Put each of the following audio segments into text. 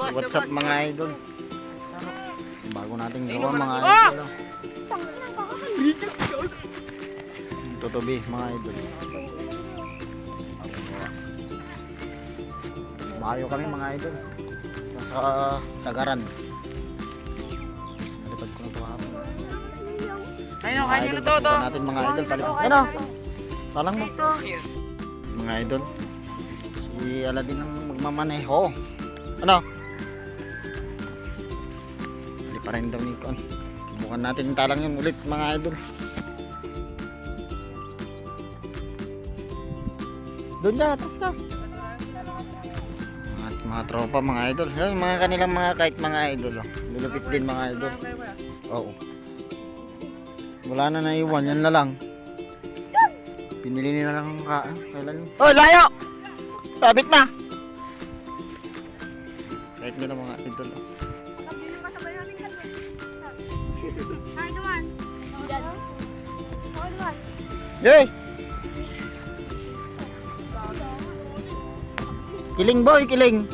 What's up mga idol? Bago nating gawa mga idol. Tutubi mga idol. Mayo kami mga idol. Nasa Sagaran. Nalipad ko na ito hapon. Ayun, Mga kanya na to, pakita natin mga idol. Palipad. Yan o. Talang mo. Mga idol. Si Aladdin ang magmamaneho. Ano? Pa rin daw ni Kon. Subukan natin talang yun ulit mga idol. Doon ka, atas ka. Mga, mga tropa mga idol. Yan, mga kanilang mga kahit mga idol. Oh. Lulupit din mga idol. Oo. Wala na naiwan, yan na lang. Pinili nila lang ang ka. Kailan? Hoy, layo! Sabit na! Kahit nila mga idol. oh. Yay! Kiling boy, kiling!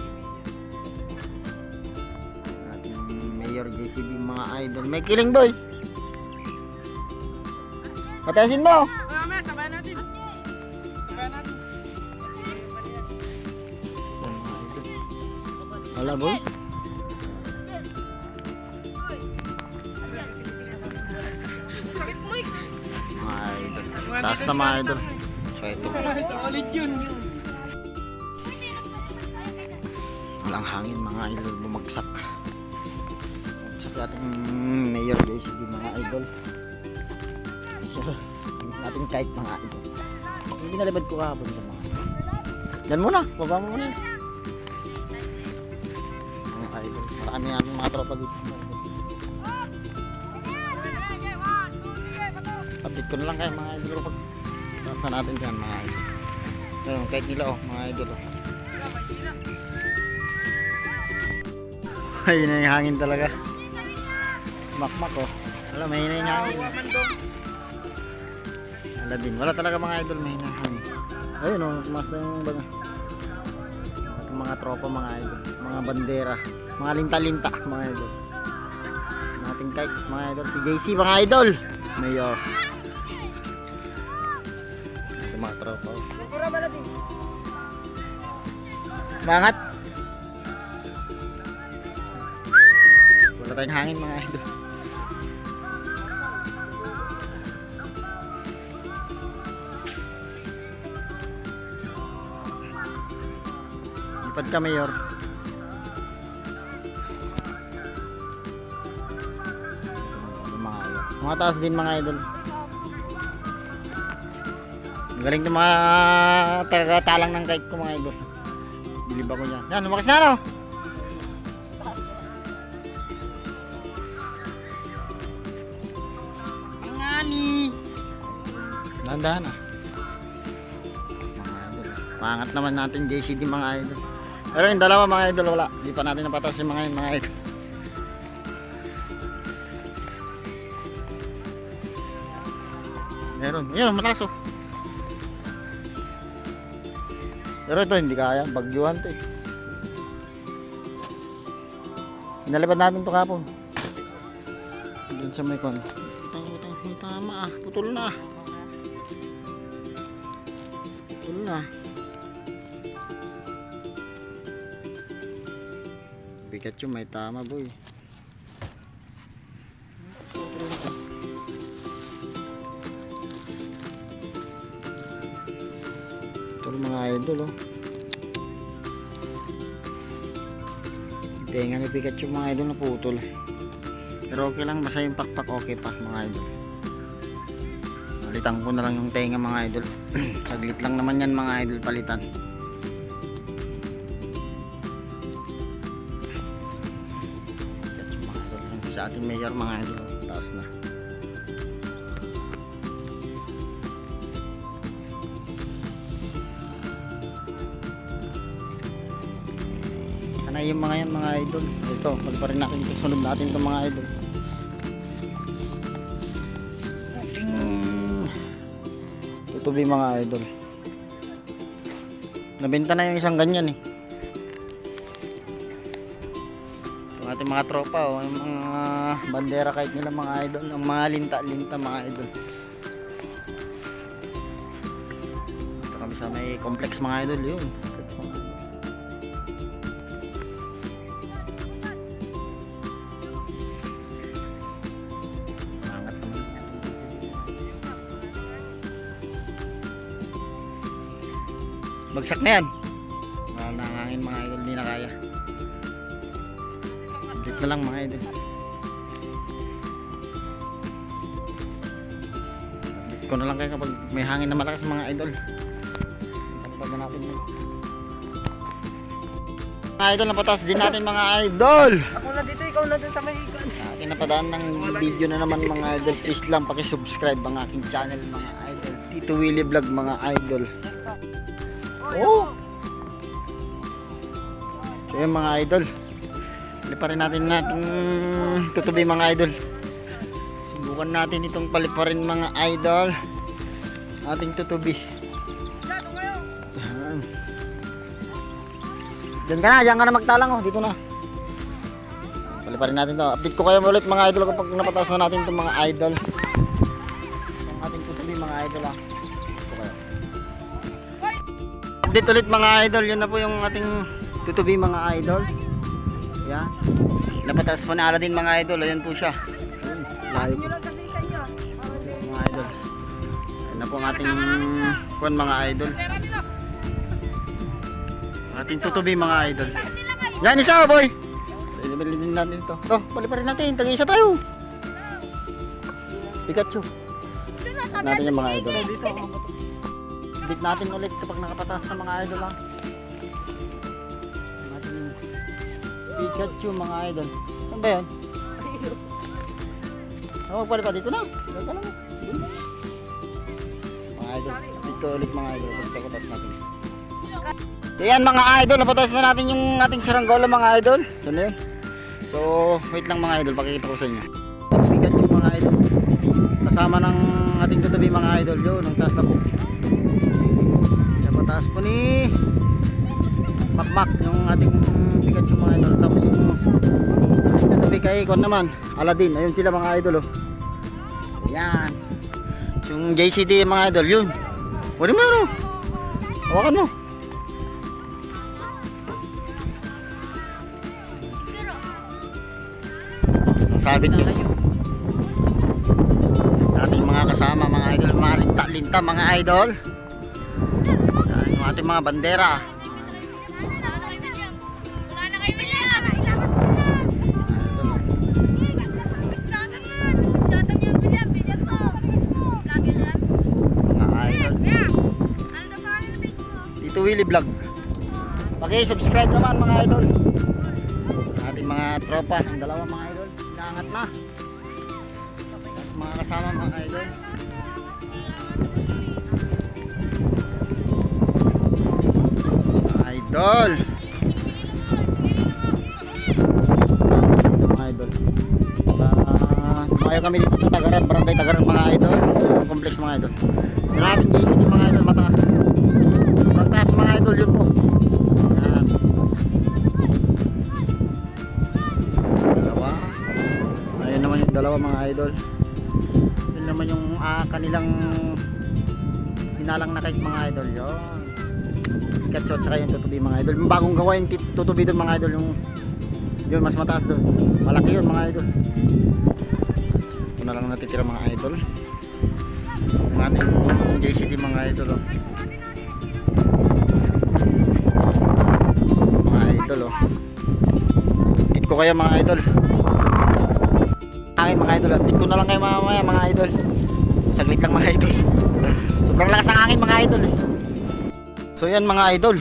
Ating Mayor JCB mga idol. May kiling boy! Patasin mo! Mamaya, sabay natin. Sabay natin. Wala boy? Taas na mga idol. So ito. Solid yun. Walang hangin mga idol. Bumagsak. Bumagsak yung ating mayor JCB mga idol. Hindi natin kahit mga idol. Hindi nalibad ko kahapon sa mga idol. Yan muna. Baba mo muna. Mga idol. Marami aming mga tropa dito. Update ko na lang kayo mga idol. Pag nasa natin dyan mga idol. Ayun, kahit nila oh, mga idol oh. Ayun na yung hangin talaga. Makmak oh. Wala, may hina yung hangin. Dong. Wala talaga mga idol, may hina yung hangin. Ayun oh, na yung baga. At mga tropa mga idol. Mga bandera. Mga linta-linta mga idol. Mga ating kite mga idol. Si JC mga idol. Mayor. Tropa. Nasura ba natin? Mangat. Wala tayong hangin mga idol. Lipad ka, Mayor. Mga. Mga taas din mga idol. Galing ng mga taga-talang ng kite ko mga idol. Bilib ako niyan. Yan, lumakas na no? Ang ani. Dahan-dahan ah. Pangat naman natin JCD mga idol. Pero yung dalawa mga idol wala. Hindi pa natin napatas yung mga mga idol. Meron. Yun, malakas oh. Pero ito hindi kaya, bagyuhan to eh. Inalipad natin to kapon. Doon sa may kon. Utang, may tama ah. Putol na. Putol na. Pikachu may tama boy. Mga idol oh. Tenga ni Pikachu mga idol na putol. Pero okay lang basta yung pakpak okay pa mga idol. Palitan ko na lang yung tenga mga idol. Saglit lang naman yan mga idol palitan. Pikachu mga idol. Sa ating mayor mga idol. Taas na. Sana yung mga yan mga idol. Ito, wala pa rin natin ito. Sunod natin itong mga idol. Ating tutubi mga idol. Nabenta na yung isang ganyan eh. Ang ating mga tropa, oh, yung mga bandera kahit nila mga idol, ang mga linta-linta mga idol. Ito kami sa may complex mga idol, yun. Bagsak na yan. Ah, nangangin mga idol, hindi na kaya. Update na lang mga idol. Update ko na lang kayo kapag may hangin na malakas mga idol. Kapag natin yun. Mga idol, napatas din natin mga idol. Ako na dito, ikaw na dun sa may ikan. Akin napadaan ng video na naman mga idol. Please lang paki-subscribe ang aking channel mga idol. Tito Willie Vlog mga idol. Oh! So mga idol. Paliparin natin natin tutubi mga idol. Subukan natin itong paliparin mga idol. Ating tutubi. Yan. Diyan ka na, diyan ka na magtalang oh. Dito na. Paliparin natin to. Update ko kayo ulit mga idol kapag napataas na natin itong mga idol. Update ulit mga idol. Yun na po yung ating tutubi mga idol. Yan. Napataas po na Aladdin mga idol. Ayan po siya. Layo po mga idol. Ayan na po ang ating kuwan mga idol. Ating tutubi mga idol. Yan isa oh, boy. Bilhin din natin ito. To, paliparin natin. Tag-isa tayo. Pikachu. Natin yung mga idol. Dito. Update natin ulit kapag nakapataas ng mga idol lang. Natin yung Pikachu mga idol. Saan ba yun? Oh, dito na. Dito na. Dito na. Mga idol. Dito ulit mga idol. Pagkakatas natin. So yan mga idol. Napataas na natin yung ating saranggola mga idol. Saan na yun? So, wait lang mga idol. Pakikita ko sa inyo. Pikachu mga idol. Kasama ng ating tutabi mga idol. Yun, ang taas na po. Napataas po ni Makmak yung ating Pikachu mga idol. Tapos yung tutabi kay Kon naman. Aladdin. Ayun sila mga idol. Oh. Yan. Yung JCD mga idol. Yun. Wala mo yun. oh. Hawakan mo. Ang sabit yun. Ating mga kasama mga idol, mga linta-linta mga idol. Ating mga bandera. Dito Willy Vlog. Paki-subscribe naman mga idol. Ating mga tropa, ang dalawa mga idol. Inaangat na. At mga kasama mga idol. Idol. Mga idol. Uh, Tumayo kami dito sa Tagaran, Barangay Tagaran mga idol. Yung complex mga idol. Yung ating JCD mga idol mataas. Mataas mga idol yun po. Yan. Dalawa. Ayun naman yung dalawa mga idol. Yun naman yung ah, kanilang hinalang na cake mga idol. Yun. Pikachu at saka yung tutubi mga idol. Yung bagong gawa yung tutubi doon mga idol. Yung yun mas mataas doon. Malaki yun mga idol. Ito na lang natitira mga idol. Yung ating JCD mga idol. Oh. Mga idol oh. Hit ko kayo mga idol. Ay mga idol. Hit ko na lang kayo mamaya mga idol. Saglit lang mga idol. Sobrang lakas ng hangin mga idol eh. So yan mga idol.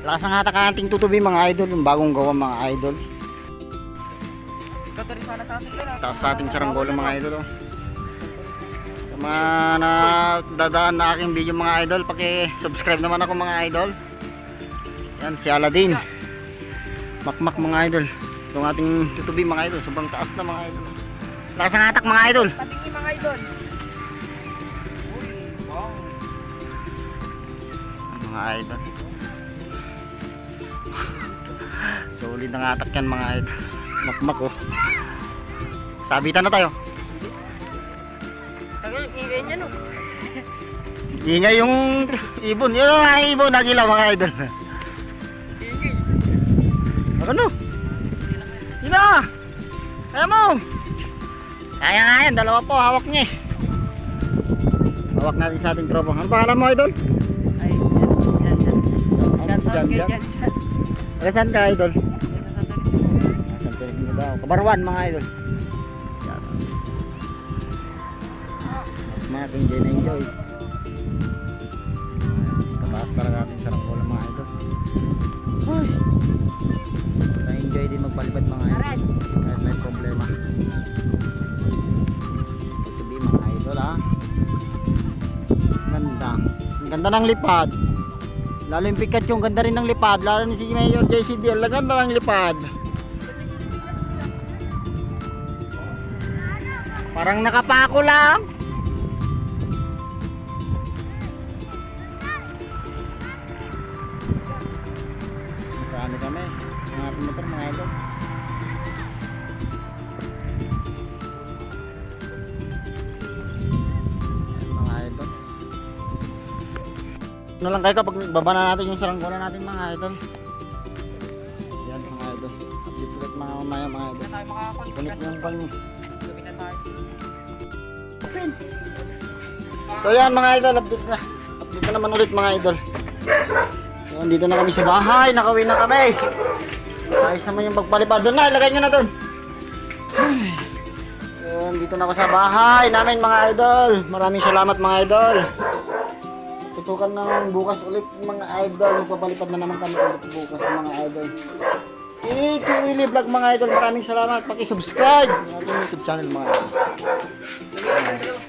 Lakas ng hatak ating tutubi mga idol. Yung bagong gawa mga idol. Taas sa ating saranggola mga idol. Oh. Sa mga na dadaan na aking video mga idol, paki-subscribe naman ako mga idol. Yan si Aladdin. Makmak mga idol. Itong ating tutubi mga idol, sobrang taas na mga idol. Lakas ng hatak mga idol. Patingin mga idol. Mga idol. Solid ng hatak yan mga idol. Makmak oh. Sabitan na tayo. Tagal, ingay niya no. Ingay yung ibon. Yun ang ibon. Nagila mga idol. Ingay. Ano? Yun na! Kaya mo! Kaya nga yan, dalawa po, hawak niya eh. Hawak natin sa ating tropa. Ano pangalan mo, idol? Dyan, dyan, dyan. Taga saan ka, idol? Dyan sa Santo Niño. Saan ka rin daw? Kabarwan, mga idol. Yan. Mga enjoy na enjoy. Tataas talaga ating saranggola, mga idol. Ay! Na-enjoy din magpalipad, mga idol. Kahit may problema. Sabi mga idol ha. Ganda. Ang ganda ng lipad. Lalo yung Pikachu, ang ganda rin ng lipad. Lalo ni si Mayor JCB, ang ganda ng lipad. Parang nakapako lang. Ano lang kayo kapag baba na natin yung saranggola natin mga idol. Yan mga idol. Ulit mga mamaya mga idol. Na. Kulit yung pang na. So yan mga idol, update na. Update na naman ulit mga idol. So dito na kami sa bahay, nakawin na kami. Ayos naman yung pagpalipad. Doon na, ilagay nyo na doon. So dito na ako sa bahay namin mga idol. Maraming salamat mga idol. Tutukan ng bukas ulit mga idol. Magpapalipad na naman kami ulit bukas mga idol. Ito Willy Vlog mga idol. Maraming salamat. Paki-subscribe ng ating YouTube channel mga idol.